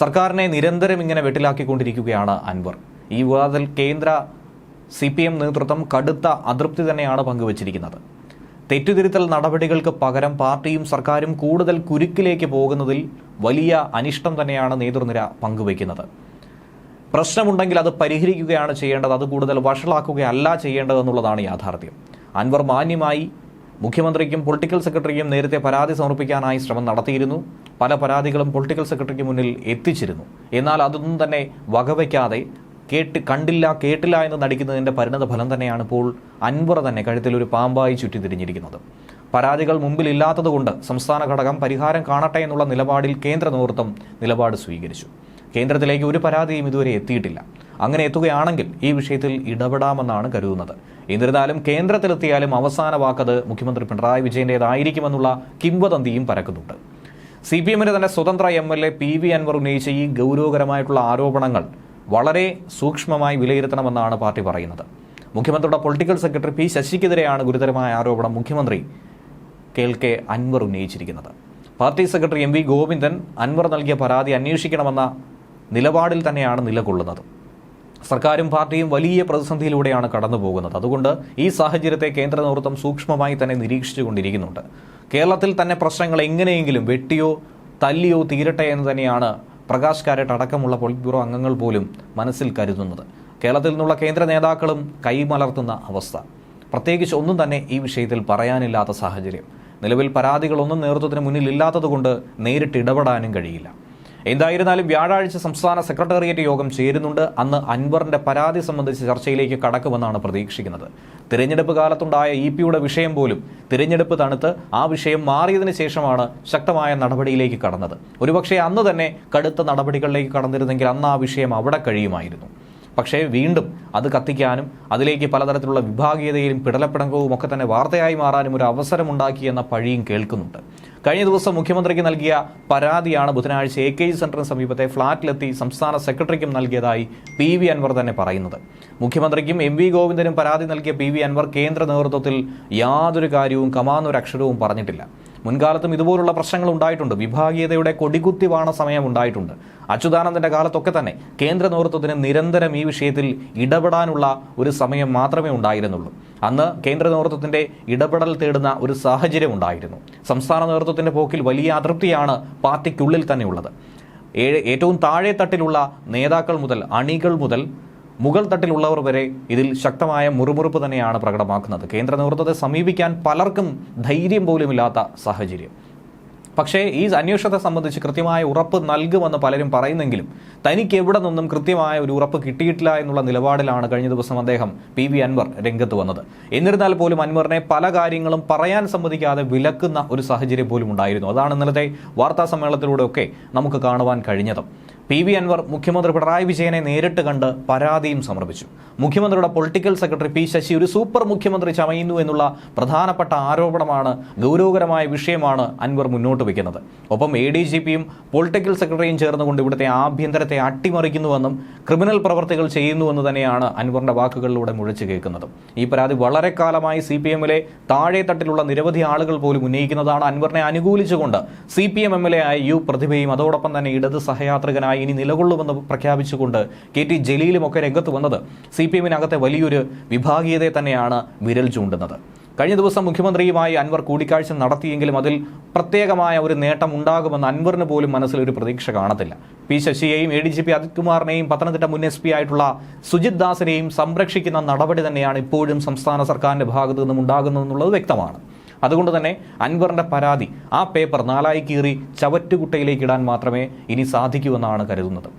സർക്കാരിനെ നിരന്തരം ഇങ്ങനെ വെട്ടിലാക്കിക്കൊണ്ടിരിക്കുകയാണ് അൻവർ. ഈ വിവാദത്തിൽ കേന്ദ്ര സി പി എം നേതൃത്വം കടുത്ത അതൃപ്തി തന്നെയാണ് പങ്കുവച്ചിരിക്കുന്നത്. തെറ്റുതിരുത്തൽ നടപടികൾക്ക് പകരം പാർട്ടിയും സർക്കാരും കൂടുതൽ കുരുക്കിലേക്ക് പോകുന്നതിൽ വലിയ അനിഷ്ടം തന്നെയാണ് നേതൃനിര പങ്കുവയ്ക്കുന്നത്. പ്രശ്നമുണ്ടെങ്കിൽ അത് പരിഹരിക്കുകയാണ് ചെയ്യേണ്ടത് അത് കൂടുതൽ വഷളാക്കുകയല്ല ചെയ്യേണ്ടതെന്നുള്ളതാണ് യാഥാർത്ഥ്യം. അൻവർ മാന്യമായി മുഖ്യമന്ത്രിക്കും പൊളിറ്റിക്കൽ സെക്രട്ടറിക്കും നേരത്തെ പരാതി സമർപ്പിക്കാനായി ശ്രമം നടത്തിയിരുന്നു. പല പരാതികളും പൊളിറ്റിക്കൽ സെക്രട്ടറിക്ക് മുന്നിൽ എത്തിച്ചിരുന്നു. എന്നാൽ അതൊന്നും തന്നെ വകവയ്ക്കാതെ കേട്ട് കണ്ടില്ല കേട്ടില്ല എന്ന് നടിക്കുന്നതിന്റെ പരിണത ഫലം തന്നെയാണ് ഇപ്പോൾ അൻവർ തന്നെ കഴുത്തിൽ ഒരു പാമ്പായി ചുറ്റിത്തിരിഞ്ഞിരിക്കുന്നത് പരാതികൾ മുമ്പിലില്ലാത്തതുകൊണ്ട് സംസ്ഥാന ഘടകം പരിഹാരം കാണട്ടെ എന്നുള്ള നിലപാടിൽ കേന്ദ്ര നേതൃത്വം നിലപാട് സ്വീകരിച്ചു. കേന്ദ്രത്തിലേക്ക് ഒരു പരാതിയും ഇതുവരെ എത്തിയിട്ടില്ല. അങ്ങനെ എത്തുകയാണെങ്കിൽ ഈ വിഷയത്തിൽ ഇടപെടാമെന്നാണ് കരുതുന്നത്. എന്നിരുന്നാലും കേന്ദ്രത്തിലെത്തിയാലും അവസാന വാക്കത് മുഖ്യമന്ത്രി പിണറായി വിജയന്റേതായിരിക്കുമെന്നുള്ള കിംവദന്തിയും പരക്കുന്നുണ്ട്. സി പി എമ്മിന്റെ തന്നെ സ്വതന്ത്ര M L A P V Anvar ഉന്നയിച്ച ഈ ഗൗരവകരമായിട്ടുള്ള ആരോപണങ്ങൾ വളരെ സൂക്ഷ്മമായി വിലയിരുത്തണമെന്നാണ് പാർട്ടി പറയുന്നത്. മുഖ്യമന്ത്രിയുടെ പൊളിറ്റിക്കൽ സെക്രട്ടറി പി ശശിക്കെതിരെയാണ് ഗുരുതരമായ ആരോപണം മുഖ്യമന്ത്രി കേൾക്കെ Anvar ഉന്നയിച്ചിരിക്കുന്നത്. Party secretary M V Govindan Anvar നൽകിയ പരാതി അന്വേഷിക്കണമെന്ന നിലപാടിൽ തന്നെയാണ് നിലകൊള്ളുന്നത്. സർക്കാരും പാർട്ടിയും വലിയ പ്രതിസന്ധിയിലൂടെയാണ് കടന്നു പോകുന്നത് അതുകൊണ്ട് ഈ സാഹചര്യത്തെ കേന്ദ്ര നേതൃത്വം സൂക്ഷ്മമായി തന്നെ നിരീക്ഷിച്ചുകൊണ്ടിരിക്കുന്നുണ്ട്. കേരളത്തിൽ തന്നെ പ്രശ്നങ്ങൾ എങ്ങനെയെങ്കിലും വെട്ടിയോ തല്ലിയോ തീരട്ടെ എന്ന് തന്നെയാണ് പ്രകാശ് കാരറ്റ് അടക്കമുള്ള പോളിറ്റ് ബ്യൂറോ അംഗങ്ങൾ പോലും മനസ്സിൽ കരുതുന്നത്. കേരളത്തിൽ നിന്നുള്ള കേന്ദ്ര നേതാക്കളും കൈമലർത്തുന്ന അവസ്ഥ. പ്രത്യേകിച്ച് ഒന്നും തന്നെ ഈ വിഷയത്തിൽ പറയാനില്ലാത്ത സാഹചര്യം. നിലവിൽ പരാതികളൊന്നും നേതൃത്വത്തിന് മുന്നിൽ ഇല്ലാത്തതുകൊണ്ട് നേരിട്ട് ഇടപെടാനും കഴിയില്ല. എന്തായിരുന്നാലും വ്യാഴാഴ്ച സംസ്ഥാന സെക്രട്ടേറിയറ്റ് യോഗം ചേരുന്നുണ്ട്. അന്ന് അൻവറിന്റെ പരാതി സംബന്ധിച്ച് ചർച്ചയിലേക്ക് കടക്കുമെന്നാണ് പ്രതീക്ഷിക്കുന്നത്. തിരഞ്ഞെടുപ്പ് കാലത്തുണ്ടായ ഇ പിയുടെ വിഷയം പോലും തിരഞ്ഞെടുപ്പ് തണുത്ത് ആ വിഷയം മാറിയതിനു ശേഷമാണ് ശക്തമായ നടപടിയിലേക്ക് കടന്നത്. ഒരുപക്ഷെ അന്ന് തന്നെ കടുത്ത നടപടികളിലേക്ക് കടന്നിരുന്നെങ്കിൽ അന്ന് ആ വിഷയം അവിടെ കഴിയുമായിരുന്നു. പക്ഷേ വീണ്ടും അത് കത്തിക്കാനും അതിലേക്ക് പലതരത്തിലുള്ള വിഭാഗീയതയിലും പിടലപ്പിടങ്കവും ഒക്കെ തന്നെ വാർത്തയായി മാറാനും ഒരു അവസരമുണ്ടാക്കി എന്ന പഴിയും കേൾക്കുന്നുണ്ട്. കഴിഞ്ഞ ദിവസം മുഖ്യമന്ത്രിക്ക് നൽകിയ പരാതിയാണ് ബുധനാഴ്ച എ കെ ജി സെന്ററിന് സമീപത്തെ ഫ്ളാറ്റിലെത്തി സംസ്ഥാന സെക്രട്ടറിക്കും നൽകിയതായി പി വി അൻവർ തന്നെ പറയുന്നത്. മുഖ്യമന്ത്രിക്കും എം വി ഗോവിന്ദനും പരാതി നൽകിയ പി വി അൻവർ കേന്ദ്ര നേതൃത്വത്തിൽ യാതൊരു കാര്യവും കമാന്നൊരു അക്ഷരവും പറഞ്ഞിട്ടില്ല. മുൻകാലത്തും ഇതുപോലുള്ള പ്രശ്നങ്ങൾ ഉണ്ടായിട്ടുണ്ട്. വിഭാഗീയതയുടെ കൊടികുത്തി വാണ സമയം ഉണ്ടായിട്ടുണ്ട്. അച്യുതാനന്ദന്റെ കാലത്തൊക്കെ തന്നെ കേന്ദ്ര നേതൃത്വത്തിന് നിരന്തരം ഈ വിഷയത്തിൽ ഇടപെടാനുള്ള ഒരു സമയം മാത്രമേ ഉണ്ടായിരുന്നുള്ളൂ. അന്ന് കേന്ദ്ര നേതൃത്വത്തിന്റെ ഇടപെടൽ തേടുന്ന ഒരു സാഹചര്യം ഉണ്ടായിരുന്നു. സംസ്ഥാന നേതൃത്വത്തിന്റെ പോക്കിൽ വലിയ അതൃപ്തിയാണ് പാർട്ടിക്കുള്ളിൽ തന്നെയുള്ളത് ഏറ്റവും താഴെ തട്ടിലുള്ള നേതാക്കൾ മുതൽ അണികൾ മുതൽ മുകൾ തട്ടിലുള്ളവർ വരെ ഇതിൽ ശക്തമായ മുറുമുറുപ്പ് തന്നെയാണ് പ്രകടമാക്കുന്നത്. കേന്ദ്ര നേതൃത്വത്തെ സമീപിക്കാൻ പലർക്കും ധൈര്യം പോലുമില്ലാത്ത സാഹചര്യം. പക്ഷേ ഈ അന്വേഷണത്തെ സംബന്ധിച്ച് കൃത്യമായ ഉറപ്പ് നൽകുമെന്ന് പലരും പറയുന്നെങ്കിലും തനിക്ക് എവിടെ നിന്നും കൃത്യമായ ഒരു ഉറപ്പ് കിട്ടിയിട്ടില്ല എന്നുള്ള നിലപാടിലാണ് കഴിഞ്ഞ ദിവസം അദ്ദേഹം പി വി അൻവർ രംഗത്ത് വന്നത്. എന്നിരുന്നാൽ പോലും അൻവറിനെ പല കാര്യങ്ങളും പറയാൻ സമ്മതിക്കാതെ വിലക്കുന്ന ഒരു സാഹചര്യം പോലും ഉണ്ടായിരുന്നു. അതാണ് ഇന്നലത്തെ വാർത്താ സമ്മേളനത്തിലൂടെയൊക്കെ നമുക്ക് കാണുവാൻ കഴിഞ്ഞത്. പി വി അൻവർ മുഖ്യമന്ത്രി പിണറായി വിജയനെ നേരിട്ട് കണ്ട് പരാതിയും സമർപ്പിച്ചു. മുഖ്യമന്ത്രിയുടെ പൊളിറ്റിക്കൽ സെക്രട്ടറി പി ശശി ഒരു സൂപ്പർ മുഖ്യമന്ത്രി ചമയുന്നു എന്നുള്ള പ്രധാനപ്പെട്ട ആരോപണമാണ് ഗൗരവകരമായ വിഷയമാണ് അൻവർ മുന്നോട്ട് വയ്ക്കുന്നത്. ഒപ്പം എ ഡി ജി പിയും പൊളിറ്റിക്കൽ സെക്രട്ടറിയും ചേർന്നുകൊണ്ട് ഇവിടുത്തെ ആഭ്യന്തരത്തെ അട്ടിമറിക്കുന്നുവെന്നും ക്രിമിനൽ പ്രവർത്തികൾ ചെയ്യുന്നുവെന്ന് തന്നെയാണ് അൻവറിന്റെ വാക്കുകളിലൂടെ മുഴച്ചു കേൾക്കുന്നത്. ഈ പരാതി വളരെ കാലമായി സി പി എമ്മിലെ താഴെ തട്ടിലുള്ള നിരവധി ആളുകൾ പോലും ഉന്നയിക്കുന്നതാണ് അൻവറിനെ അനുകൂലിച്ചുകൊണ്ട് C P M M L A ആയ യു പ്രതിഭയും അതോടൊപ്പം തന്നെ ഇടത് സഹയാത്രികനായി ഇനി നിലകൊള്ളുമെന്ന് പ്രഖ്യാപിച്ചുകൊണ്ട് കെ ടി ജലീലും ഒക്കെ രംഗത്ത് വന്നത് സി പി എമ്മിനകത്തെ വലിയൊരു വിഭാഗീയതയെ തന്നെയാണ് വിരൽ ചൂണ്ടുന്നത്. കഴിഞ്ഞ ദിവസം മുഖ്യമന്ത്രിയുമായി അൻവർ കൂടിക്കാഴ്ച നടത്തിയെങ്കിലും അതിൽ പ്രത്യേകമായ ഒരു നേട്ടം ഉണ്ടാകുമെന്ന് അൻവറിന് പോലും മനസ്സിൽ ഒരു പ്രതീക്ഷ കാണത്തില്ല. P ശശിയെയും A D G P Ajith കുമാറിനെയും Pathanamthitta മുൻ എസ് പി ആയിട്ടുള്ള സുജിത് ദാസിനെയും സംരക്ഷിക്കുന്ന നടപടി തന്നെയാണ് ഇപ്പോഴും സംസ്ഥാന സർക്കാരിന്റെ ഭാഗത്തു നിന്നും ഉണ്ടാകുന്നതെന്നുള്ളത് വ്യക്തമാണ്. അതുകൊണ്ട് തന്നെ അൻവറിന്റെ പരാതി ആ പേപ്പർ നാലായി കീറി ചവറ്റുകുട്ടയിലേക്ക് ഇടാൻ മാത്രമേ ഇനി സാധിക്കൂ എന്നാണ് കരുതുന്നത്.